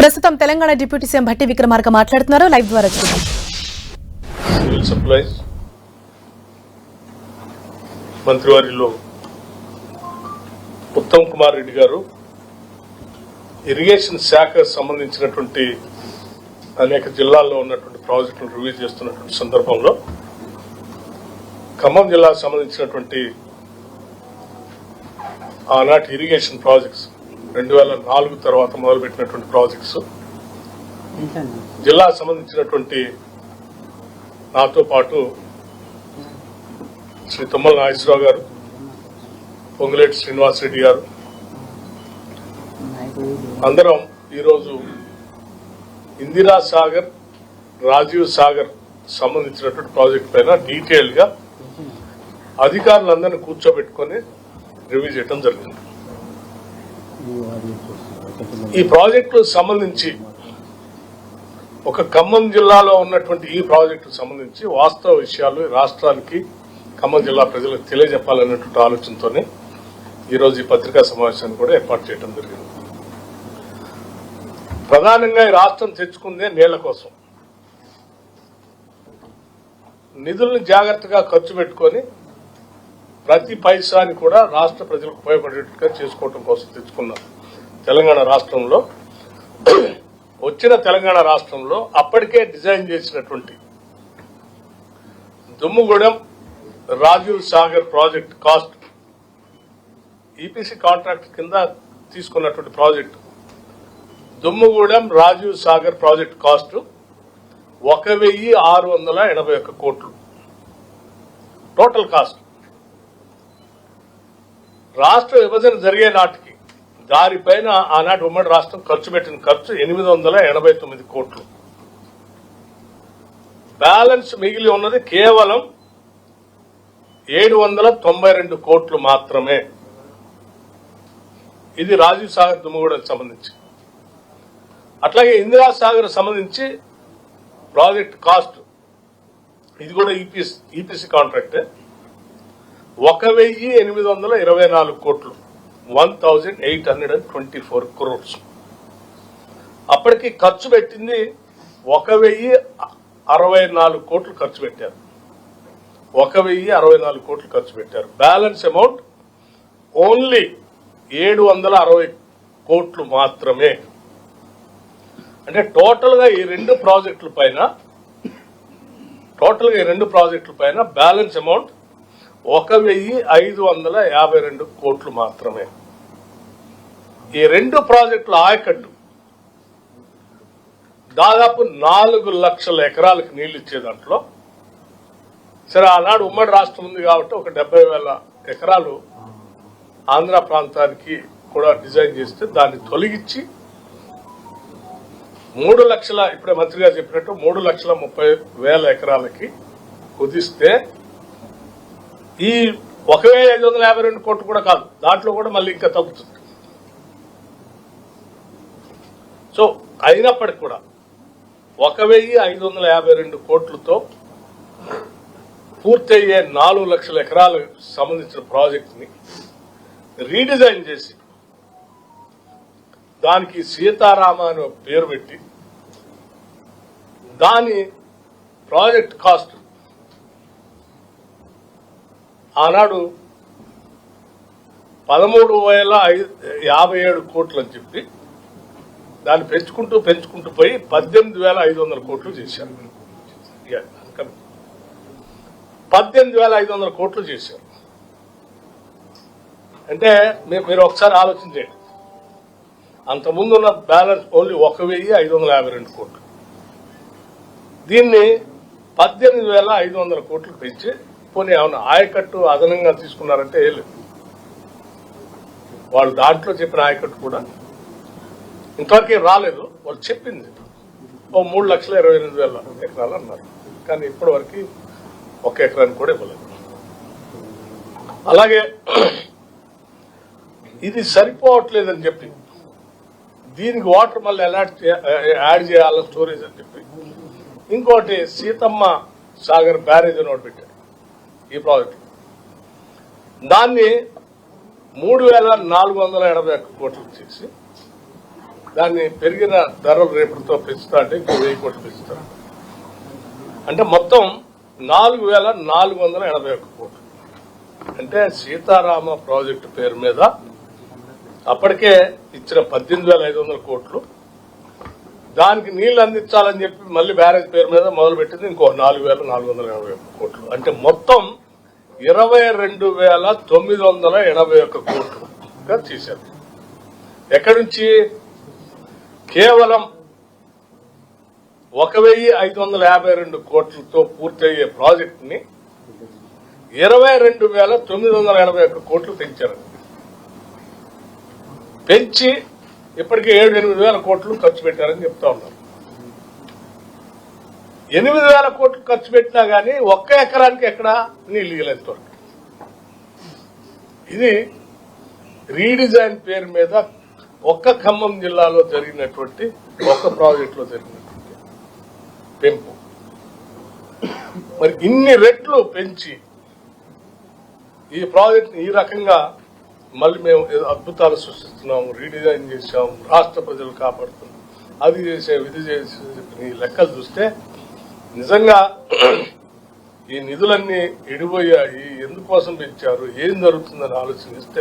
ప్రస్తుతం Telangana deputy CM Bhatti Vikramarka మాట్లాడుతున్నారు. Live ద్వారా చూద్దాం. సివిల్ సప్లైస్ మంత్రివర్యులు ఉత్తమ్ కుమార్ రెడ్డి గారు ఇరిగేషన్ శాఖ సంబంధించినటువంటి అనేక జిల్లాల్లో ఉన్నటువంటి ప్రాజెక్టులను రివ్యూ చేస్తున్నటువంటి సందర్భంలో ఖమ్మం జిల్లాకు సంబంధించినటువంటి ఆనాటి ఇరిగేషన్ ప్రాజెక్ట్స్ రెండు వేల నాలుగు తర్వాత మొదలుపెట్టినటువంటి ప్రాజెక్ట్స్. జిల్లాకు సంబంధించినటువంటి నాతో పాటు శ్రీ తుమ్మల నాగేశ్వరరావు గారు పొంగులేటి శ్రీనివాసరెడ్డి గారు. అందరం ఈరోజు ఇందిరా సాగర్ రాజీవ్ సాగర్ సంబంధించినటువంటి ప్రాజెక్ట్ పైన డీటెయిల్గా అధికారులందరినీ కూర్చోబెట్టుకొని రివ్యూ చేయడం జరిగింది. ఈ ప్రాజెక్టు సంబంధించి ఒక ఖమ్మం జిల్లాలో ఉన్నటువంటి ఈ ప్రాజెక్టుకు సంబంధించి వాస్తవ విషయాలు రాష్ట్రానికి ఖమ్మం జిల్లా ప్రజలకు తెలియజెప్పాలన్నటువంటి ఆలోచనతోనే ఈరోజు ఈ పత్రికా సమావేశాన్ని కూడా ఏర్పాటు చేయడం జరిగింది. ప్రధానంగా ఈ రాష్ట్రం తెచ్చుకుందే నీళ్ళ కోసం. నిధులను జాగ్రత్తగా ఖర్చు పెట్టుకొని ప్రతి పైసాని కూడా రాష్ట్ర ప్రజలకు ఉపయోగపడేట్టుగా చేసుకోవటం కోసం తెచ్చుకున్నారు. తెలంగాణ రాష్ట్రంలో వచ్చిన తెలంగాణ రాష్ట్రంలో అప్పటికే డిజైన్ చేసినటువంటి Dummugudem Rajiv Sagar project cost EPC contract కింద తీసుకున్నటువంటి project Dummugudem Rajiv Sagar project cost ఒక వెయ్యి ఆరు వందల ఎనభై ఒక్క కోట్లు. టోటల్ కాస్ట్ రాష్ట్ర విభజన జరిగే నాటికి దానిపైన ఆనాటి ఉమ్మడి రాష్ట్రం ఖర్చు పెట్టిన ఖర్చు ఎనిమిది వందల ఎనభై తొమ్మిది కోట్లు. బ్యాలెన్స్ మిగిలి ఉన్నది కేవలం ఏడు వందల తొంభై రెండు కోట్లు మాత్రమే. ఇది రాజీవ్ సాగర్ దుమ్మగూడకు సంబంధించి. అట్లాగే ఇందిరా సాగర్ సంబంధించి ప్రాజెక్ట్ కాస్ట్ ఇది కూడా ఈపీఎస్ ఈపీసీ కాంట్రాక్టే ఒక వెయ్యి ఎనిమిది వందల ఇరవై నాలుగు కోట్లు. One thousand eight hundred and twenty four crores. అప్పటికి ఖర్చు పెట్టింది ఒక వెయ్యి అరవై నాలుగు కోట్లు ఖర్చు పెట్టారు. ఒక వెయ్యి అరవై నాలుగు కోట్లు ఖర్చు పెట్టారు. బ్యాలెన్స్ అమౌంట్ ఓన్లీ ఏడు వందల అరవై కోట్లు మాత్రమే. అంటే టోటల్గా ఈ రెండు ప్రాజెక్టుల పైన టోటల్గా ఈ రెండు ప్రాజెక్టుల పైన బ్యాలెన్స్ అమౌంట్ ఒక వెయ్యి ఐదు వందల యాభై రెండు కోట్లు మాత్రమే. ఈ రెండు ప్రాజెక్టుల ఆయకట్టు దాదాపు నాలుగు లక్షల ఎకరాలకు నీళ్ళు ఇచ్చే దాంట్లో. సరే ఆనాడు ఉమ్మడి రాష్ట్రం ఉంది కాబట్టి ఒక డెబ్బై వేల ఎకరాలు ఆంధ్ర ప్రాంతానికి కూడా డిజైన్ చేస్తే దాన్ని తొలగించి మూడు లక్షల ఇప్పుడే మంత్రి గారు చెప్పినట్టు మూడు లక్షల ముప్పై వేల ఎకరాలకి కుదిస్తే ఈ ఒక వెయ్యి ఐదు వందల యాభై రెండు కోట్లు కూడా కాదు. దాంట్లో కూడా మళ్ళీ ఇంకా తగ్గుతుంది. సో అయినప్పటికి కూడా ఒక వెయ్యి ఐదు వందల యాభై రెండు కోట్లతో పూర్తయ్యే నాలుగు లక్షల ఎకరాలకు సంబంధించిన ప్రాజెక్ట్ని రీడిజైన్ చేసి దానికి సీతారామ అని పేరు పెట్టి దాని ప్రాజెక్ట్ కాస్ట్ ఆనాడు పదమూడు వేల ఐదు యాభై ఏడు కోట్లు అని చెప్పి దాన్ని పెంచుకుంటూ పెంచుకుంటూ పోయి పద్దెనిమిది వేల ఐదు వందల కోట్లు చేశారు. పద్దెనిమిది వేల ఐదు వందల కోట్లు చేశారు. అంటే మీరు మీరు ఒకసారి ఆలోచించండి అంతకుముందు ఉన్న బ్యాలెన్స్ ఓన్లీ ఒక వెయ్యి ఐదు వందల యాభై రెండు కోట్లు. దీన్ని పద్దెనిమిది వేల ఐదు వందల కోట్లు పెంచి పోనీ అవును ఆయకట్టు అదనంగా తీసుకున్నారంటే ఏం లేదు. వాళ్ళు దాంట్లో చెప్పిన ఆయకట్టు కూడా ఇంతవరకు రాలేదు. వాళ్ళు చెప్పింది. ఓ మూడు లక్షల ఇరవై ఎనిమిది వేల ఎకరాలు అన్నారు. కానీ ఇప్పటి వరకు ఒక ఎకరాన్ని కూడా ఇవ్వలేదు. అలాగే ఇది సరిపోవట్లేదని చెప్పి దీనికి వాటర్ మళ్ళీ అలాట్ యాడ్ చేయాలి స్టోరేజ్ అని చెప్పి. ఇంకోటి సీతమ్మ సాగర్ బ్యారేజ్ అని ఒకటి పెట్టారు. ఈ ప్రాజెక్టు దాన్ని మూడు వేల నాలుగు వందల ఎనభై ఒక్క కోట్లు చేసి దాన్ని పెరిగిన ధరలు రేపటితో పెంచుతా అంటే ఇంకో వెయ్యి కోట్లు పెంచుతారు అంటే మొత్తం నాలుగు వేల నాలుగు వందల ఎనభై ఒక్క కోట్లు. అంటే సీతారామ ప్రాజెక్టు పేరు మీద అప్పటికే ఇచ్చిన పద్దెనిమిది వేల ఐదు వందల కోట్లు దానికి నీళ్ళు అందించాలని చెప్పి మళ్ళీ బ్యారేజ్ పేరు మీద మొదలు పెట్టింది ఇంకో నాలుగు వేల నాలుగు వందల ఎనభై ఒక్క కోట్లు. అంటే మొత్తం ఇరవై రెండు వేల తొమ్మిది వందల ఎనభై ఒక్క కోట్లుగా తీశారు. ఎక్కడి నుంచి? కేవలం ఒక వెయ్యి ఐదు వందల యాభై రెండు కోట్లతో పూర్తయ్యే ప్రాజెక్టుని ఇరవై రెండు వేల తొమ్మిది వందల ఎనభై ఒక్క కోట్లు పెంచారు. పెంచి ఇప్పటికే ఏడు ఎనిమిది వేల కోట్లు ఖర్చు పెట్టారని చెప్తా ఉన్నారు. ఎనిమిది వేల కోట్లు ఖర్చు పెట్టినా కానీ ఒక్క ఎకరానికి ఎక్కడ నీళ్ళు ఇవ్వలేదు ఇది రీడిజైన్ పేరు మీద ఒక్క ఖమ్మం జిల్లాలో జరిగినటువంటి ఒక్క ప్రాజెక్టులో జరిగినటువంటి పెంపు. మరి ఇన్ని రెట్లు పెంచి ఈ ప్రాజెక్ట్ని ఈ రకంగా మళ్ళీ మేము అద్భుతాలు సృష్టిస్తున్నాము రీడిజైన్ చేసాము రాష్ట్ర ప్రజలు కాపాడుతున్నాం అది చేసే ఇది చేసే ఈ లెక్కలు చూస్తే నిజంగా ఈ నిధులన్నీ ఎడిపోయాయి ఎందుకోసం పెంచారు ఏం జరుగుతుందని ఆలోచనిస్తే